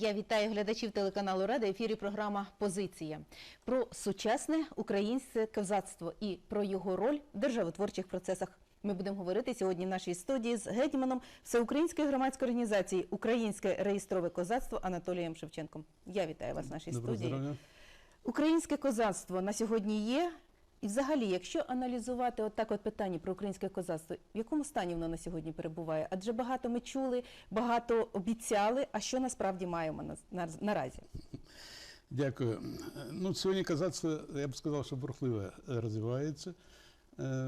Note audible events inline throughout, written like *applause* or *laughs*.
Я вітаю глядачів телеканалу Рада. Ефірі програма Позиція про сучасне українське козацтво і про його роль в державотворчих процесах. Ми будемо говорити сьогодні в нашій студії з гетьманом Всеукраїнської громадської організації Українське реєстрове козацтво Анатолієм Шевченком. Я вітаю вас в нашій Доброго студії. здоров'я. Українське козацтво на сьогодні є. І взагалі, якщо аналізувати отак от питання про українське козацтво, в якому стані воно на сьогодні перебуває? Адже багато ми чули, багато обіцяли. А що насправді маємо на, на, наразі? Дякую. Ну, сьогодні казацтво, я б сказав, що бурхливо розвивається е,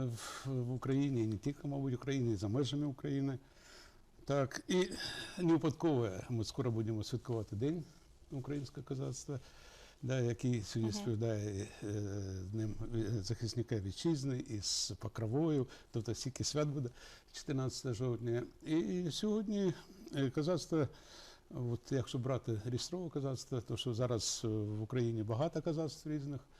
в, в Україні, і не тільки, мабуть, в Україні, і за межами України. Так, і не випадково ми скоро будемо святкувати День українського козацтва, да, який сьогодні співдає е, з ним е, захисника вітчизни із Покровою, тобто стільки свят буде 14 жовтня. І сьогодні казацтво. От якщо брати реєстрове казацтво, то що зараз е, в Україні багато козацтв різних е,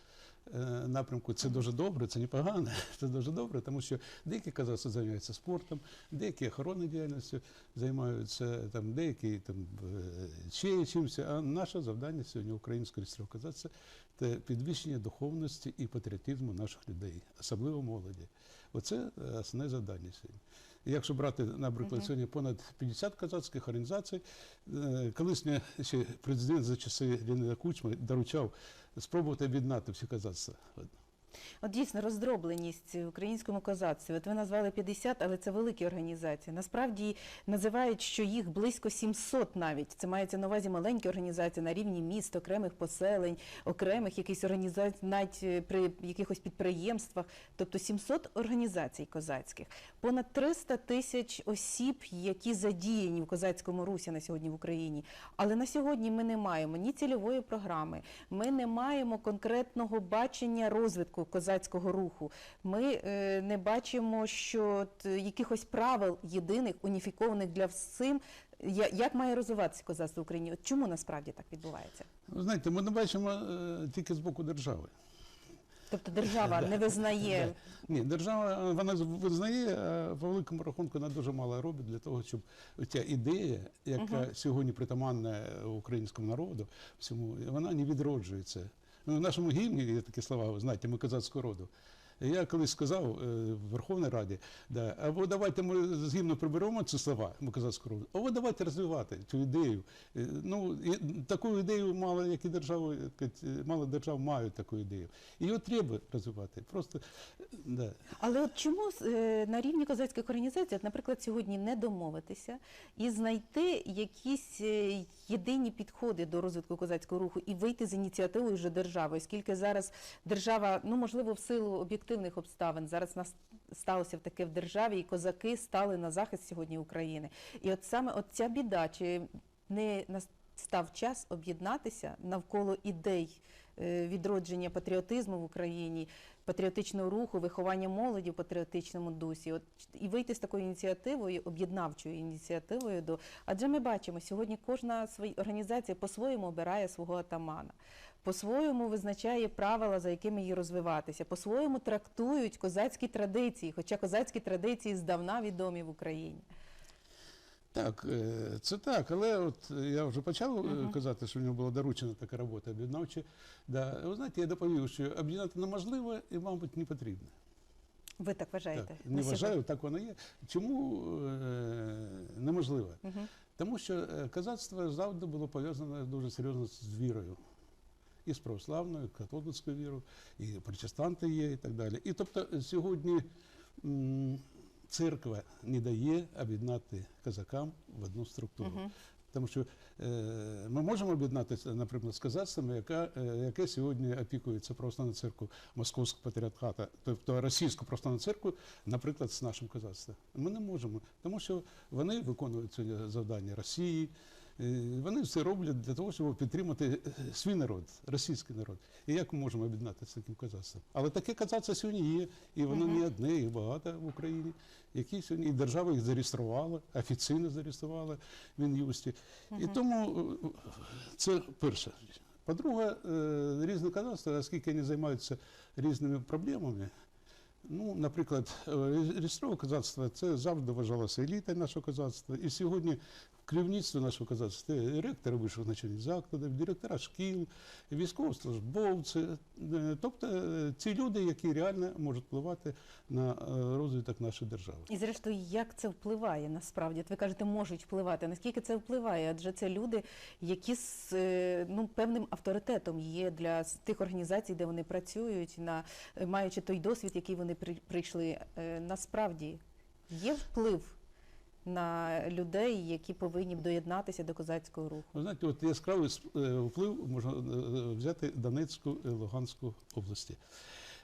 напрямку. Це дуже добре, це не погано, *laughs* це дуже добре, тому що деякі козацтва займаються спортом, деякі охоронною діяльністю займаються, там, деякі там, е, ще чимось. А наше завдання сьогодні українського реєстрового козацтва це підвищення духовності і патріотизму наших людей, особливо молоді. Оце е, основне завдання сьогодні. І Якщо брати, наприклад, сьогодні понад 50 казацьких організацій, колишній колись ще президент за часи Леоніда Кучма доручав спробувати об'єднати всі козацтва. От. Дійсно роздробленість в українському козацтві. От ви назвали 50, але це великі організації. Насправді називають, що їх близько 700 навіть. Це мається на увазі маленькі організації на рівні міст, окремих поселень, окремих якихось організацій, навіть е, при якихось підприємствах. Тобто 700 організацій козацьких, понад 300 тисяч осіб, які задіяні в козацькому русі на сьогодні в Україні. Але на сьогодні ми не маємо ні цільової програми, ми не маємо конкретного бачення розвитку козацького руху. Ми е, не бачимо, що якихось правил єдиних, уніфікованих для всім. Як має розвиватися козацтво в Україні? От чому насправді так відбувається? Ви знаєте, ми не бачимо е, тільки з боку держави. Тобто держава *laughs* не визнає Ні, держава е, вона визнає, а по великому рахунку вона дуже мало робить для того, щоб ця ідея, яка сьогодні притаманна українському народу, всьому, вона не відроджується. Ну, в нашому гімні є такі слова, ви знаєте, ми козацького роду. Я колись сказав е, в Верховній Раді, да, або давайте ми з гімну приберемо ці слова, ми козацького роду, або давайте розвивати цю ідею. Е, Ну, і таку ідею мало, держави, як кажуть, е, мало держав мають таку ідею. Її треба розвивати. Просто, да. Але от чому на рівні козацьких організацій, от, наприклад, сьогодні не домовитися і знайти якісь єдині підходи до розвитку козацького руху і вийти з ініціативою вже держави, оскільки зараз держава, ну можливо, в силу об'єктивних обставин зараз нас сталося в таке в державі, і козаки стали на захист сьогодні України. І от саме от ця біда, чи не настав час об'єднатися навколо ідей е, відродження патріотизму в Україні, патріотичного руху, виховання молоді в патріотичному дусі. От і вийти з такою ініціативою, об'єднавчою ініціативою до адже ми бачимо, сьогодні кожна своя організація по-своєму обирає свого атамана. По-своєму визначає правила, за якими їй розвиватися, по-своєму трактують козацькі традиції, хоча козацькі традиції здавна відомі в Україні. Так, е, це так, але от я вже почав е, казати, що в нього була доручена така робота об'єднавча. Да. Ви знаєте, я доповів, що об'єднати неможливо і, мабуть, не потрібно. Ви так вважаєте? Так, не вважаю, так воно є. Чому е, неможливо? Мгм. Тому що е, козацтво завжди було пов'язане дуже серйозно з вірою. І з православною, і католицькою вірою, і протестанти є, і так далі. І тобто сьогодні церква не дає об'єднати козакам в одну структуру. Тому що е, ми можемо об'єднатися, наприклад, з казацтвами, яка, е, яке сьогодні опікується просто на церкву Московського патріархата, тобто російську просто на церкву, наприклад, з нашим казацтвом. Ми не можемо, тому що вони виконують сьогодні завдання Росії. Е, Вони все роблять для того, щоб підтримати е, свій народ, російський народ. І як ми можемо об'єднатися з таким козацтвом? Але таке козацтво сьогодні є, і воно не одне, їх багато в Україні, які сьогодні і держава їх зареєструвала, офіційно зареєструвала в Мін'юсті. І тому е, це перше. По-друге, е, різні козацтва, оскільки вони займаються різними проблемами. Ну, наприклад, реєстрове козацтво це завжди вважалося елітою нашого козацтва. І сьогодні керівництво нашого казацтва, це ректори вищих навчальних закладів, директора шкіл, військовослужбовці, е, тобто е, ці люди, які реально можуть впливати на е, розвиток нашої держави. І зрештою, як це впливає насправді? От ви кажете, можуть впливати. Наскільки це впливає? Адже це люди, які з е, ну, певним авторитетом є для тих організацій, де вони працюють, на е, маючи той досвід, який вони при- прийшли. Е, Насправді є вплив на людей, які повинні доєднатися до козацького руху. Ви знаєте, от яскравий е, вплив можна е, взяти Донецьку і Луганську області.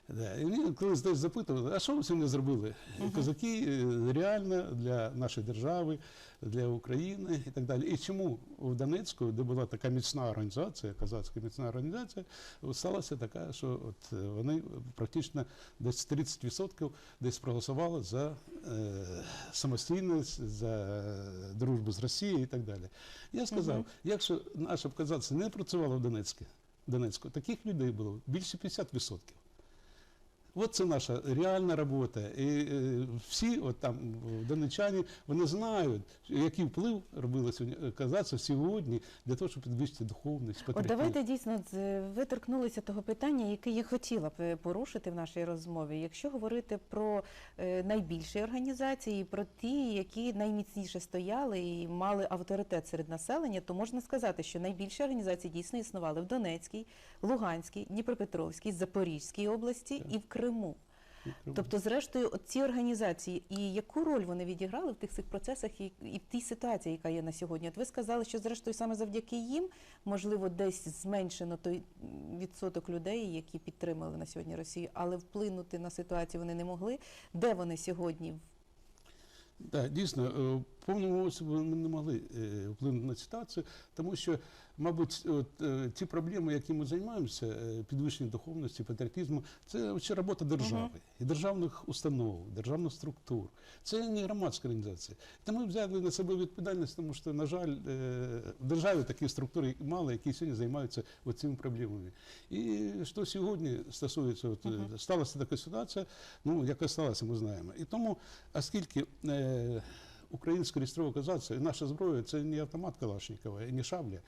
Да. І мені колись десь запитували, а що ви сьогодні зробили? Козаки е, реально для нашої держави, для України і так далі. І чому в Донецьку, де була така міцна організація, козацька міцна організація, от сталося така, що от вони практично десь 30% десь проголосували за е, самостійність, за дружбу з Росією і так далі. Я сказав, якщо наше б козацтво не працювало в Донецьку, Донецьку, таких людей було більше 50%. От це наша реальна робота. І е, всі, от там донечані, вони знають, який вплив робило сьогодні е, казацтво сьогодні для того, щоб підвищити духовність, От давайте дійсно з- ви торкнулися того питання, яке я хотіла б е, порушити в нашій розмові. Якщо говорити про е, найбільші організації, про ті, які найміцніше стояли і мали авторитет серед населення, то можна сказати, що найбільші організації дійсно існували в Донецькій, Луганській, Дніпропетровській, Запорізькій області і в Криму. Тобто, зрештою, ці організації і яку роль вони відіграли в тих цих процесах і, і в тій ситуації, яка є на сьогодні? От ви сказали, що зрештою саме завдяки їм можливо десь зменшено той відсоток людей, які підтримали на сьогодні Росію, але вплинути на ситуацію вони не могли. Де вони сьогодні? Так, дійсно, е, в повному обсязі ми не могли е, вплинути на ситуацію, тому що, мабуть, от, е, ті проблеми, які ми займаємося, е, підвищення духовності, патріотизму, це ще робота держави і державних установ, державних структур. Це не громадська організація. Та ми взяли на себе відповідальність, тому що, на жаль, в державі такі структури мало, які сьогодні займаються цими проблемами. І що сьогодні стосується, от, е, сталася така ситуація, ну, яка сталася, ми знаємо. І тому, оскільки е, українське реєстрове козацтво і наша зброя це не автомат Калашникова і не шабля.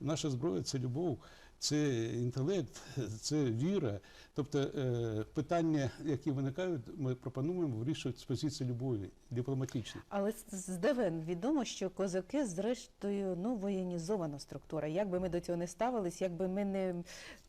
Наша зброя це любов, це інтелект, це віра. Тобто е, питання, які виникають, ми пропонуємо вирішувати з позиції любові, дипломатично. Але з- відомо, що козаки, зрештою, ну воєнізована структура. Як би ми до цього не ставились, як би ми не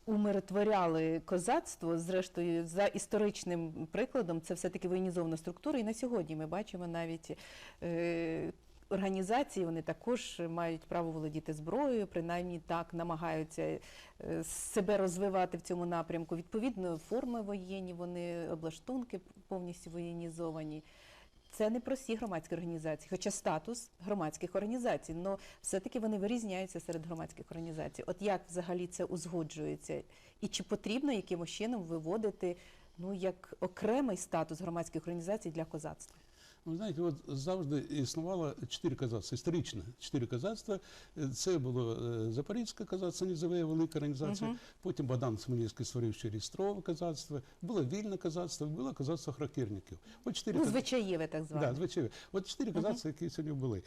умиротворяли козацтво, зрештою, за історичним прикладом, це все-таки воєнізована структура. І на сьогодні ми бачимо навіть. Е- Організації вони також мають право володіти зброєю, принаймні так намагаються е, себе розвивати в цьому напрямку. Відповідно, форми воєнні, вони облаштунки повністю воєнізовані. Це не прості громадські організації, хоча статус громадських організацій, але все-таки вони вирізняються серед громадських організацій. От як взагалі це узгоджується? І чи потрібно якимось чином виводити ну як окремий статус громадських організацій для козацтва? Ви знаєте, от завжди існувало чотири казацтва, історично чотири казацтва. Це було е, Запорізьке казацтво, низове велика організація. Мгм. Потім Богдан Хмельницький створив ще Рістрове казацтво, було вільне казацтво, було казацтво характерників. От чотири Ну, звичаєве так зване. Да, звичаєве. От чотири казацтва, які сьогодні були.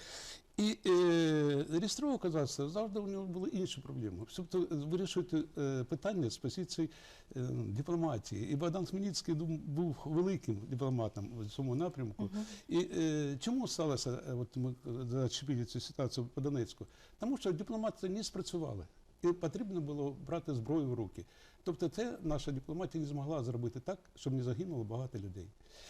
І е, реєстрове казацтво завжди у нього були інші проблеми. Тобто вирішувати е, питання з позиції е, дипломатії. І Богдан Хмельницький дум- був великим дипломатом в цьому напрямку. Мгм. І е, чому сталося, е, от ми зачепили цю ситуацію по Донецьку? Тому що дипломати не спрацювали. І потрібно було брати зброю в руки. Тобто це наша дипломатія не змогла зробити так, щоб не загинуло багато людей.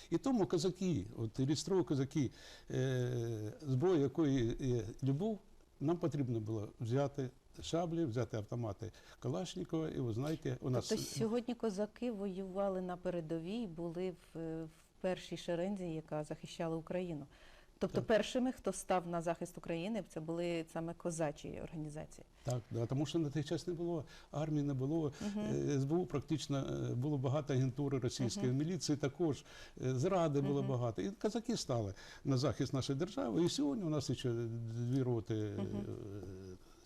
І тому козаки, от реєстрові козаки, е, зброя якої є любов, нам потрібно було взяти шаблі, взяти автомати Калашникова, і ви знаєте, у нас Тобто сьогодні козаки воювали на передовій, були в, в першій шерензі, яка захищала Україну. Тобто Так. першими, хто став на захист України, це були саме козачі організації. Так, да, тому що на той час не було армії, не було е, СБУ. Практично е, було багато агентури російської міліції. Також е, зради було багато. І казаки стали на захист нашої держави. І сьогодні у нас ще дві роти е,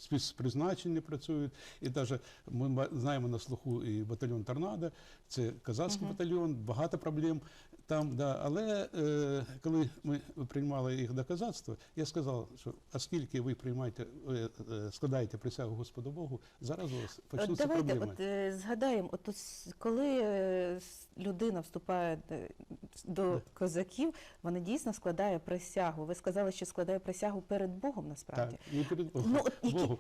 спецпризначення працюють. І навіть ми знаємо на слуху і батальйон Торнадо, це казахський батальйон, багато проблем там. Да. Але е, коли ми приймали їх до козацтва, я сказав, що оскільки ви приймаєте, е, е, складаєте присягу Господу Богу, зараз у вас почнуться давайте проблеми. от, е, згадаємо, от коли е, людина вступає до козаків, вона дійсно складає присягу. Ви сказали, що складає присягу перед Богом насправді. Так, не перед Богом. Ну, от які- Богу.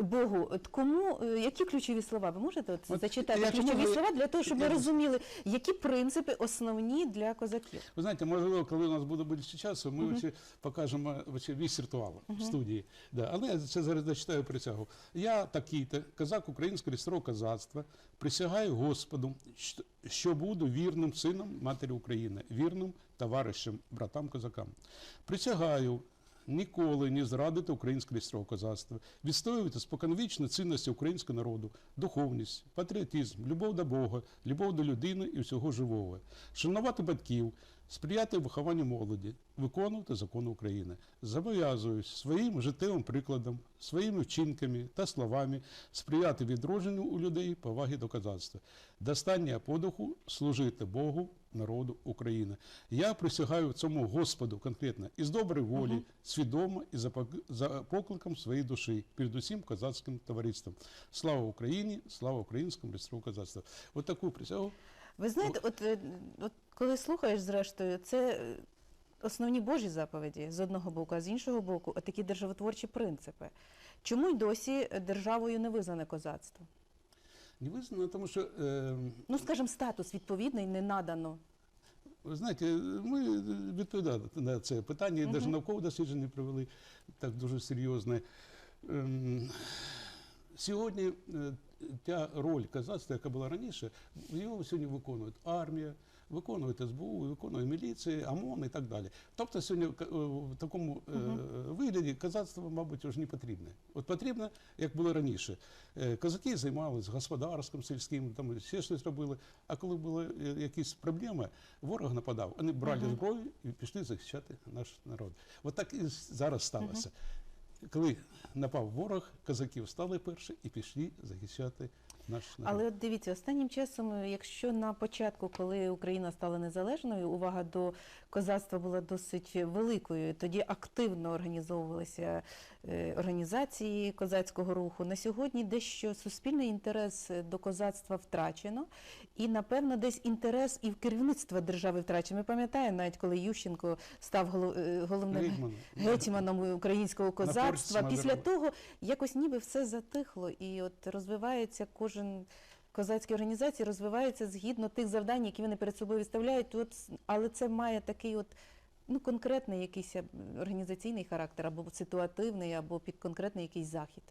Богу, от кому е, які ключові слова? Ви можете от От зачитати я ключові можу- слова для того, щоб ми я- розуміли, які принципи основні для козаків? Ви знаєте, можливо, коли у нас буде більше часу, ми вообще покажемо вообще весь ритуал в студії. Да. Але я це зараз зачитаю присягу. Я такий-то, козак Українського лісового козацтва, присягаю Господу, що- що буду вірним сином матері України, вірним товаришем, братам козакам. Присягаю ніколи не зрадити українське лісового козацтва, відстоювати споконвічні цінності українського народу, духовність, патріотизм, любов до Бога, любов до людини і всього живого, шанувати батьків, сприяти вихованню молоді, виконувати закони України. Зобов'язуюсь своїм життєвим прикладом, своїми вчинками та словами сприяти відродженню у людей поваги до козацтва, достання подуху служити Богу, народу України. Я присягаю цьому Господу конкретно із доброї волі, свідомо і за покликом своєї душі, передусім козацьким товариством. Слава Україні, слава українському лісовому козацтву. От таку присягу Ви знаєте, от, е, от коли слухаєш, зрештою, це основні Божі заповіді з одного боку, а з іншого боку, такі державотворчі принципи. Чому й досі державою не визнане козацтво? Не визнано, тому що. Е, Ну, скажімо, статус відповідний не надано. Ви знаєте, ми відповідали на це питання, і навіть наукове дослідження провели так дуже серйозне. Ем, Сьогодні е, та роль казацтва, яка була раніше, його сьогодні виконують армія, виконує СБУ, виконує міліція, ОМОН і так далі. Тобто сьогодні е, в такому е, вигляді казацтво, мабуть, вже не потрібне. От потрібно, як було раніше. Е, Козаки займалися господарським, сільським, там ще щось робили. А коли були е, якісь проблеми, ворог нападав, вони брали зброю і пішли захищати наш народ. От так і зараз сталося. Коли напав ворог, козаків стали перші і пішли захищати наш. Але от дивіться, останнім часом, е, якщо на початку, коли Україна стала незалежною, увага до козацтва була досить великою, тоді активно організовувалися організації козацького руху. На сьогодні дещо суспільний інтерес е, до козацтва втрачено, і напевно десь інтерес і в керівництва держави втрачено. Ми пам'ятаємо, навіть коли Ющенко став е, головним Гетьман. гетьманом українського козацтва. Після того якось ніби все затихло, і от розвивається кожен козацькі організації, розвивається згідно тих завдань, які вони перед собою виставляють. От, але це має такий от. Ну, конкретний якийсь е, організаційний характер, або ситуативний, або під конкретний якийсь захід.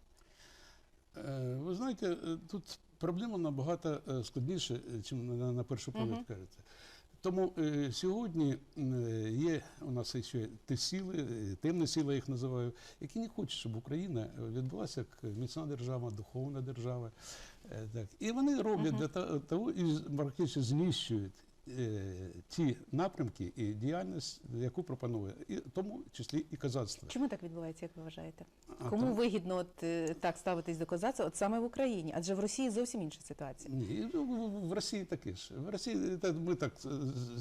Е, Ви знаєте, е, тут проблема набагато складніша, ніж на, на першу погляд кажеться. Тому е, сьогодні є у нас ще ті сили, темні сили я їх називаю, які не хочуть, щоб Україна відбулася як міцна держава, духовна держава. Е, так. І вони роблять для того і практично знищують ті напрямки і діяльність, яку пропонує, і тому числі і казацтво. Чому так відбувається, як ви вважаєте? А Кому там- вигідно от е, так ставитись до козацтва, от саме в Україні? Адже в Росії зовсім інша ситуація. Ні, в- Росії таке ж. В Росії та, ми так. е,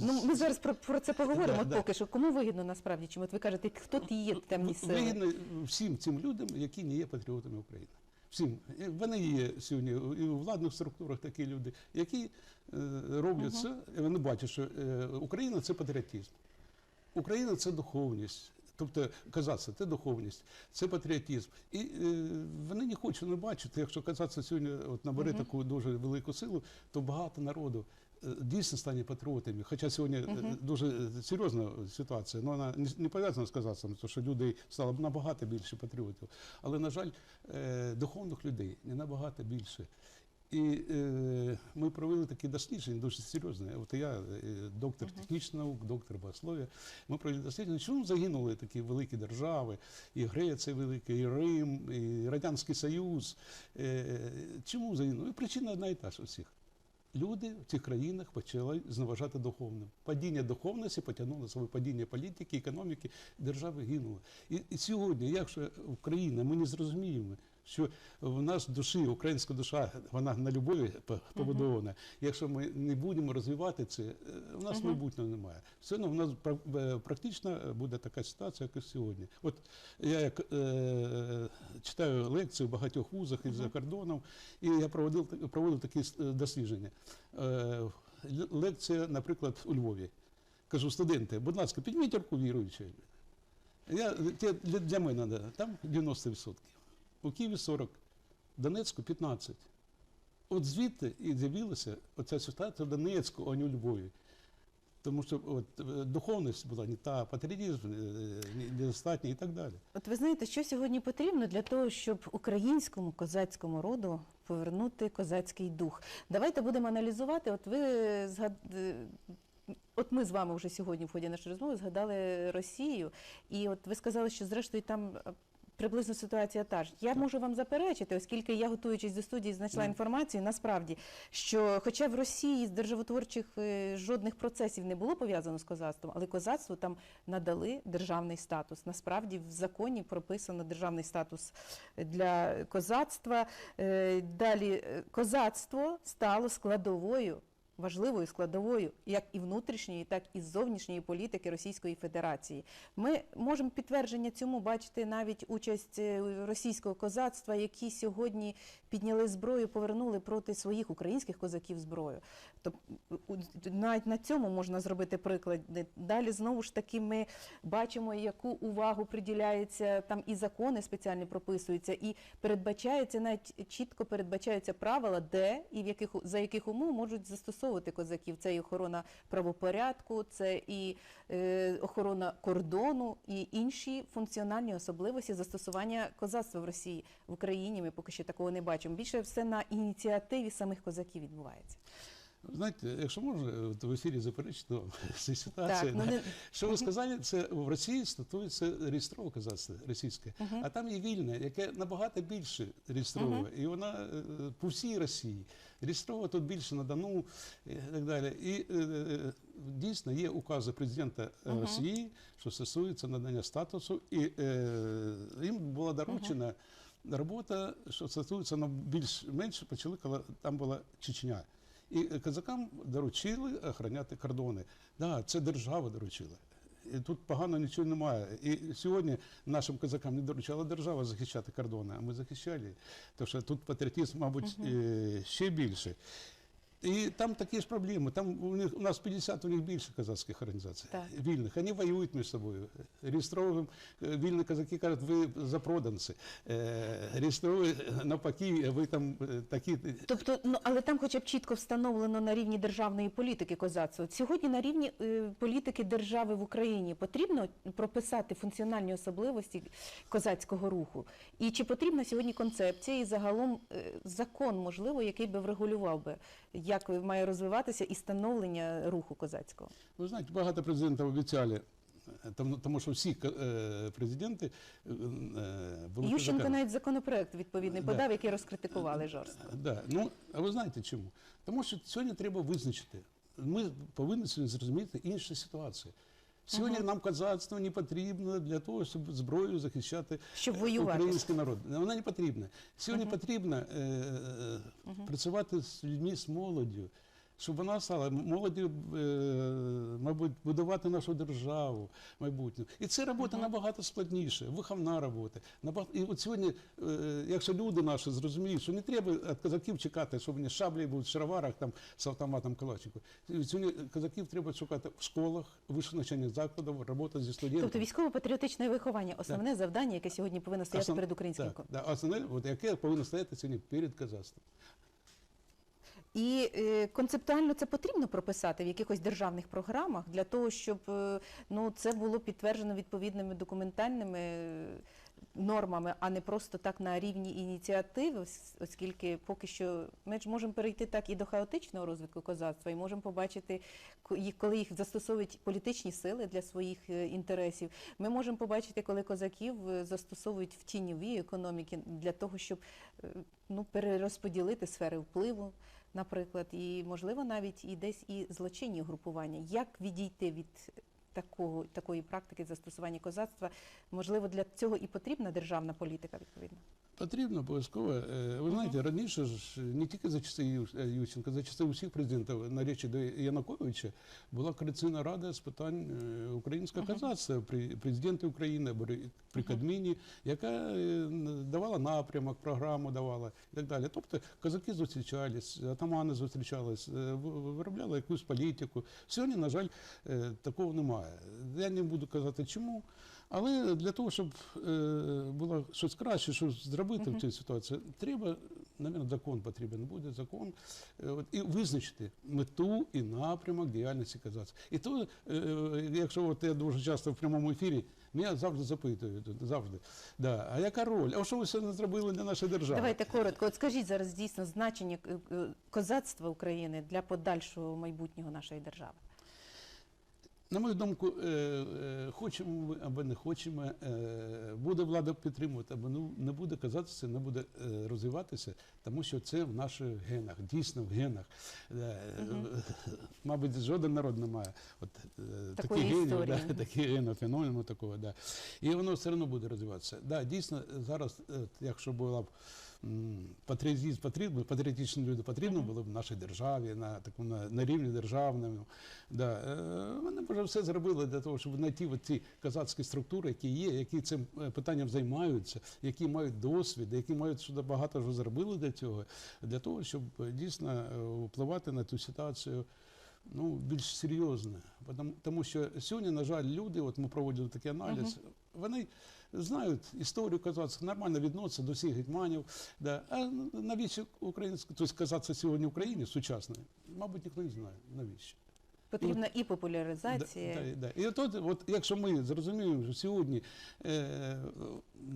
Ну, ми зараз про, про це поговоримо. Да, от да. поки що, кому вигідно насправді? Чому от ви кажете, хто ті є темні сили? Вигідно всім цим людям, які не є патріотами України. Всім. Вони є сьогодні і у владних структурах такі люди, які е, роблять це, і вони бачать, що е, Україна це патріотизм. Україна це духовність. Тобто казаться, це духовність, це патріотизм. І е, вони не хочуть не бачити, якщо казаться сьогодні от, набере таку дуже велику силу, то багато народу дійсно стане патріотами. Хоча сьогодні е, дуже серйозна ситуація, ну вона не, пов'язана з казацтвом, тому що людей стало набагато більше патріотів. Але, на жаль, е, духовних людей не набагато більше. І е, ми провели такі дослідження дуже серйозні. От я, е, доктор технічних наук, доктор богослов'я, ми провели дослідження, чому загинули такі великі держави, і Греція велика, і Рим, і Радянський Союз. Е, чому загинули? І причина одна і та ж у всіх. Люди в цих країнах почали зневажати духовним. Падіння духовності потягнуло своє падіння політики, економіки, держави гинуло. І, і сьогодні, якщо Україна, ми не зрозуміємо, Що в нас душі, українська душа, вона на любові по- побудована. Якщо ми не будемо розвивати це, е, у нас майбутнього немає. Все одно в нас е, практично буде така ситуація, як і сьогодні. От я як е, читаю лекції в багатьох вузах і за кордоном, і я проводив проводив такі дослідження. Е, лекція, наприклад, у Львові. Кажу, студенти, будь ласка, підніміть руку віруючі. Я, для мене там 90%. У Києві 40%, в Донецьку 15%. От звідти і з'явилася оця ситуація в Донецьку, а не у Львові. Тому що от, е, духовність була не та, патріотизм е, недостатній і так далі. От ви знаєте, що сьогодні потрібно для того, щоб українському козацькому роду повернути козацький дух. Давайте будемо аналізувати. От ви згад... е, От ми з вами вже сьогодні в ході нашої розмови згадали Росію, і от ви сказали, що зрештою там е, приблизно ситуація та ж. Я можу вам заперечити, оскільки я, готуючись до студії, знайшла інформацію насправді, що хоча в Росії з державотворчих е, жодних процесів не було пов'язано з козацтвом, але козацтву там надали державний статус. Насправді в законі прописано державний статус для козацтва. Е, Далі е, козацтво стало складовою. Важливою складовою як і внутрішньої, так і зовнішньої політики Російської Федерації. Ми можемо підтвердження цьому бачити навіть участь е, російського козацтва, які сьогодні підняли зброю, повернули проти своїх українських козаків зброю. Тобто навіть на цьому можна зробити приклад. Далі знову ж таки ми бачимо, яку увагу приділяється там і закони спеціальні прописуються, і передбачається навіть чітко передбачаються правила, де і в яких за яких умов можуть застосовувати козаків. Це і охорона правопорядку, це і е, охорона кордону, і інші функціональні особливості застосування козацтва в Росії в Україні. Ми поки що такого не бачимо. Більше все на ініціативі самих козаків відбувається. Знаєте, якщо можна, от в ефірі заперечити *laughs* вам цю ситуацію. Так, ну не Що ви сказали, це в Росії статується реєстрове козацтво російське, Мгм. а там є вільне, яке набагато більше реєстрове, і вона е, по всій Росії. Реєстрове тут більше на Дону і так далі. І е, е, дійсно є укази президента е, Мгм. Росії, що стосується надання статусу, і е, їм була доручена робота, що стосується ну, більш-менш почали, коли там була Чечня. І козакам доручили охороняти кордони. Да, це держава доручила. І тут погано нічого немає. І сьогодні нашим козакам не доручала держава захищати кордони, а ми захищали. Тому що тут патріотизм, мабуть, е, ще більше. І там такі ж проблеми. Там у них у нас 50 у них більше козацьких організацій Так. вільних. Вони воюють між собою. Реєстровим е, вільні козаки кажуть, ви запроданці. Е, Реєстрові навпаки, ви там е, такі. Тобто, ну але там, хоча б чітко встановлено на рівні державної політики козацтво. Сьогодні на рівні політики держави в Україні потрібно прописати функціональні особливості козацького руху. І чи потрібна сьогодні концепція і загалом закон, можливо, який би врегулював би, як має розвиватися і становлення руху козацького? Ви знаєте, багато президентів обіцяли, е, тому, тому що всі е, президенти е, е, були Ющенко навіть законопроект відповідний Да. подав, який розкритикували жорстко. Да. Ну, а ви знаєте чому? Тому що сьогодні треба визначити. Ми повинні сьогодні зрозуміти іншу ситуацію. Сьогодні нам козацтво не потрібно для того, щоб зброю захищати Щоб е, воювати. український народ. Вона не потрібна. Сьогодні потрібно е, е, працювати з людьми, з молоддю, щоб вона стала молоді, е, мабуть, будувати нашу державу майбутнє. І це робота набагато складніша, виховна робота. І от сьогодні, е, якщо люди наші зрозуміють, що не треба від козаків чекати, що вони шаблі будуть в шароварах там, з автоматом Калашнику. Сьогодні козаків треба шукати в школах, вищих навчальних закладах, робота зі студентами. Тобто військово-патріотичне виховання основне завдання, яке сьогодні повинно стояти Основ- перед українським так, да, основне, от, яке повинно стояти сьогодні перед козацтвом. І е, концептуально це потрібно прописати в якихось державних програмах для того, щоб е, ну, це було підтверджено відповідними документальними е, нормами, а не просто так на рівні ініціативи, оскільки поки що ми ж можемо перейти так і до хаотичного розвитку козацтва, і можемо побачити, коли їх застосовують політичні сили для своїх інтересів. Ми можемо побачити, коли козаків застосовують в тіньові економіки для того, щоб ну, перерозподілити сфери впливу наприклад, і можливо навіть і десь і злочинні групування. Як відійти від такого такої практики застосування козацтва? Можливо, для цього і потрібна державна політика відповідно. Потрібно обов'язково. Е, Ви знаєте, раніше ж не тільки за часи Ющенка, за часи усіх президентів на речі до Януковича була коаліційна рада з питань е, українського козацтва при президенті України або ри- при Кадміні, яка е, давала напрямок, програму давала і так далі. Тобто козаки зустрічались, атамани зустрічались, виробляли якусь політику. Сьогодні, на жаль, такого немає. Я не буду казати чому. Але для того, щоб е, було щось краще, щось зробити в цій ситуації, треба, навіть, закон потрібен буде, закон, е, і визначити мету і напрямок діяльності казацтва. І то, е, якщо от я дуже часто в прямому ефірі, мене завжди запитують, завжди, да, а яка роль? А що ви сьогодні зробили для нашої держави? Давайте коротко. От скажіть зараз дійсно значення козацтва України для подальшого майбутнього нашої держави. На мою думку, е, е, хочемо ми або не хочемо, е, буде влада підтримувати, або не буде казатися, не буде розвиватися, тому що це в наших генах, дійсно в генах. Е, Мабуть, жоден народ не має от, таких генів, да, *laughs* таких генів, феномену такого. Да. І воно все одно буде розвиватися. Да, дійсно, зараз, якщо була б патріотизм потрібно, патріотичні люди потрібно було б в нашій державі, на такому на, на рівні державному. Да. е, Вони вже все зробили для того, щоб знайти ці казацькі структури, які є, які цим е, питанням займаються, які мають досвід, які мають сюди багато вже зробили для цього, для того, щоб е, дійсно впливати на ту ситуацію. Ну, більш серйозно. Тому, що сьогодні, на жаль, люди, от ми проводили такий аналіз, вони знають історію казацтва, нормально відносяться до всіх гетьманів. Да. А навіщо українське, тобто казаться сьогодні в Україні сучасної, мабуть, ніхто не знає. Навіщо? Потрібна і популяризація. Да, да, да. І от, от, якщо ми зрозуміємо, що сьогодні, е,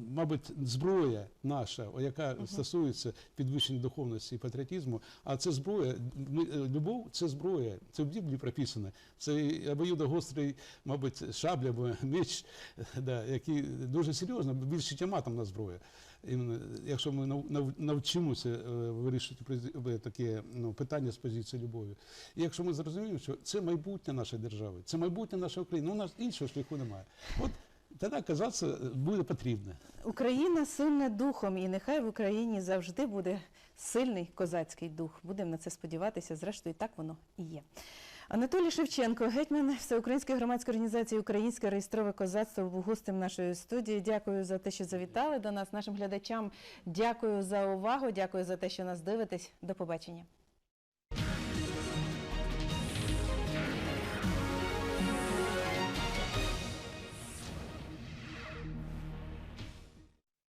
мабуть, зброя наша, яка стосується підвищення духовності і патріотизму, а це зброя, ми, е, любов це зброя, це в Біблії прописано. Це обоюдогострий, мабуть, шабля або меч, *laughs* да, який дуже серйозно, більше тяматом на зброя. Якщо ми нав- нав- навчимося е, е, таке ну, питання з позиції любові. І якщо ми зрозуміємо, що це майбутнє нашої держави, це майбутнє нашої України, ну, у нас іншого шляху немає. От тоді казатися буде потрібно. Україна сильна духом, і нехай в Україні завжди буде сильний козацький дух. Будемо на це сподіватися. Зрештою, так воно і є. Анатолій Шевченко, гетьман Всеукраїнської громадської організації Українське реєстрове козацтво, був гостем нашої студії. Дякую за те, що завітали до нас. Нашим глядачам дякую за увагу. Дякую за те, що нас дивитесь. До побачення.